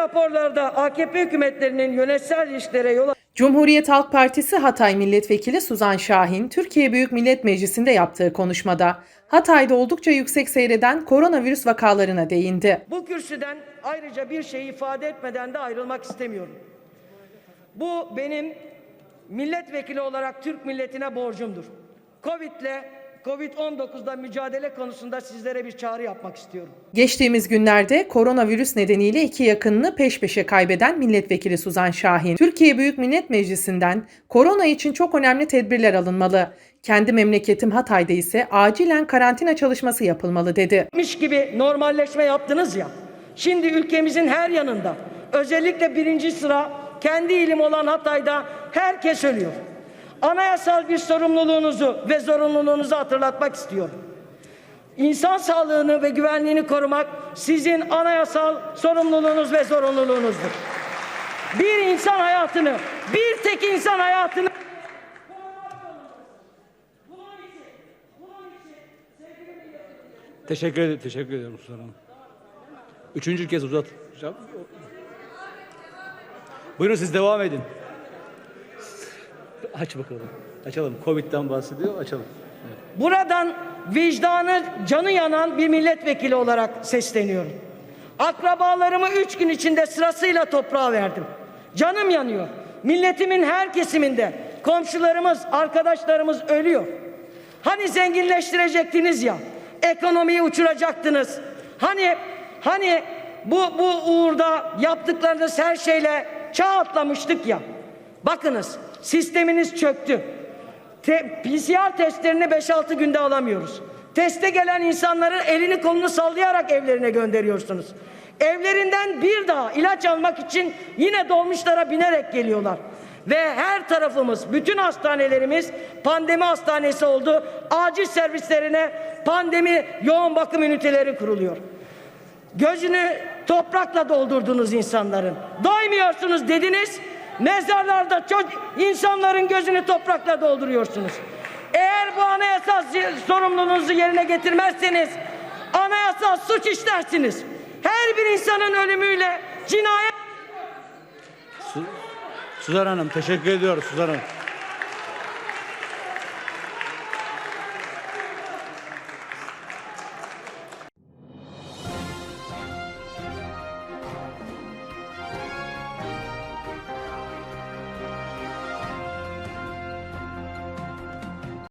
raporlarda AKP hükümetlerinin yönetsel ilişkilere yol Cumhuriyet Halk Partisi Hatay Milletvekili Suzan Şahin, Türkiye Büyük Millet Meclisi'nde yaptığı konuşmada Hatay'da oldukça yüksek seyreden koronavirüs vakalarına değindi. Bu kürsüden ayrıca bir şey ifade etmeden de ayrılmak istemiyorum. Bu benim milletvekili olarak Türk milletine borcumdur. Covid'le Covid-19'da mücadele konusunda sizlere bir çağrı yapmak istiyorum. Geçtiğimiz günlerde koronavirüs nedeniyle iki yakınını peş peşe kaybeden milletvekili Suzan Şahin, Türkiye Büyük Millet Meclisi'nden korona için çok önemli tedbirler alınmalı. Kendi memleketim Hatay'da ise acilen karantina çalışması yapılmalı dedi. Miş gibi normalleşme yaptınız ya. Şimdi ülkemizin her yanında özellikle birinci sıra kendi ilim olan Hatay'da herkes ölüyor. Anayasal bir sorumluluğunuzu ve zorunluluğunuzu hatırlatmak istiyorum. İnsan sağlığını ve güvenliğini korumak sizin anayasal sorumluluğunuz ve zorunluluğunuzdur. Bir insan hayatını, bir tek insan hayatını Teşekkür ederim, teşekkür ederim Hanım. Üçüncü kez uzatacağım. Buyurun siz devam edin. Aç bakalım. Açalım. Covid'den bahsediyor, açalım. Buradan vicdanı canı yanan bir milletvekili olarak sesleniyorum. Akrabalarımı üç gün içinde sırasıyla toprağa verdim. Canım yanıyor. Milletimin her kesiminde komşularımız, arkadaşlarımız ölüyor. Hani zenginleştirecektiniz ya, ekonomiyi uçuracaktınız. Hani hani bu bu uğurda yaptıklarınız her şeyle çağ atlamıştık ya. Bakınız sisteminiz çöktü. Te- PCR testlerini 5-6 günde alamıyoruz. Teste gelen insanları elini kolunu sallayarak evlerine gönderiyorsunuz. Evlerinden bir daha ilaç almak için yine dolmuşlara binerek geliyorlar. Ve her tarafımız, bütün hastanelerimiz pandemi hastanesi oldu. Acil servislerine pandemi yoğun bakım üniteleri kuruluyor. Gözünü toprakla doldurdunuz insanların. Doymuyorsunuz dediniz. Mezarlarda çok insanların gözünü toprakla dolduruyorsunuz. Eğer bu anayasal sorumluluğunuzu yerine getirmezseniz anayasal suç işlersiniz. Her bir insanın ölümüyle cinayet Su- Suzan Hanım, teşekkür ediyoruz Suzan Hanım.